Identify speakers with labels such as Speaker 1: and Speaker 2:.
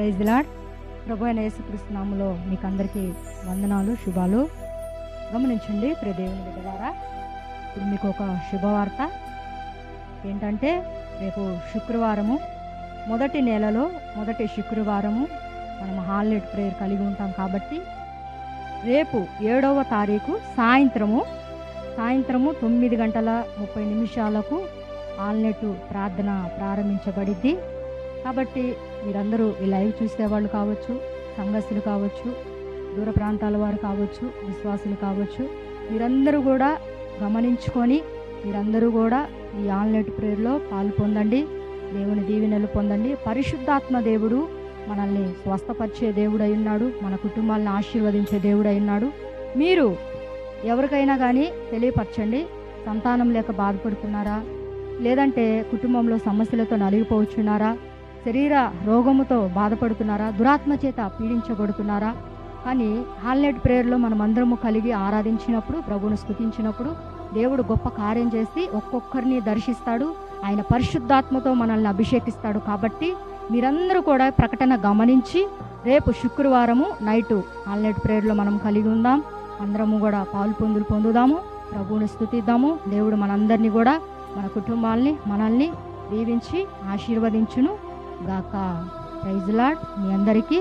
Speaker 1: Praise lord ప్రభు అయిన యేసుక్రీస్తు మీకు అందరికీ వందనాలు శుభాలు. గమనించండి ప్రదేవుని బిడ్డలారా ఇప్పుడు మీకు ఒక శుభవార్త. ఏంటంటే రేపు శుక్రవారము మొదటి నెలలో మొదటి శుక్రవారము మనం హాల్నెట్ ప్రేయర్ కలిగి ఉంటాం కాబట్టి రేపు ఏడవ తారీఖు సాయంత్రము సాయంత్రము తొమ్మిది గంటల ముప్పై నిమిషాలకు ఆల్నెట్ ప్రార్థన ప్రారంభించబడిద్ది. కాబట్టి మీరందరూ ఈ లైవ్ చూసేవాళ్ళు కావచ్చు సంఘస్థులు కావచ్చు దూర ప్రాంతాల వారు కావచ్చు విశ్వాసులు కావచ్చు మీరందరూ కూడా గమనించుకొని మీరందరూ కూడా ఈ ఆన్లైన్ ప్రేయర్లో పాలు పొందండి దేవుని దీవెనలు పొందండి. పరిశుద్ధాత్మ దేవుడు మనల్ని స్వస్థపరిచే దేవుడు ఉన్నాడు మన కుటుంబాలను ఆశీర్వదించే దేవుడు అయి ఉన్నాడు. మీరు ఎవరికైనా కానీ తెలియపరచండి సంతానం లేక బాధపడుతున్నారా? లేదంటే కుటుంబంలో సమస్యలతో నలిగిపోవచ్చున్నారా? శరీర రోగముతో బాధపడుతున్నారా? దురాత్మ చేత పీడించబడుతున్నారా? కానీ హాల్నెట్ ప్రేయర్లో మనం అందరము కలిగి ఆరాధించినప్పుడు ప్రభువును స్థుతించినప్పుడు దేవుడు గొప్ప కార్యం చేసి ఒక్కొక్కరిని దర్శిస్తాడు. ఆయన పరిశుద్ధాత్మతో మనల్ని అభిషేకిస్తాడు కాబట్టి మీరందరూ కూడా ప్రకటన గమనించి రేపు శుక్రవారము నైటు హాల్నెట్ ప్రేయర్లో మనం కలిగి ఉందాం. అందరము కూడా పాలు పొందులు పొందుదాము. ప్రభువుని స్థుతిద్దాము దేవుడు మనందరినీ కూడా మన కుటుంబాల్ని మనల్ని దీవించి ఆశీర్వదించును. గాక. ప్రైజ్ లాడ్ మీ అందరికీ.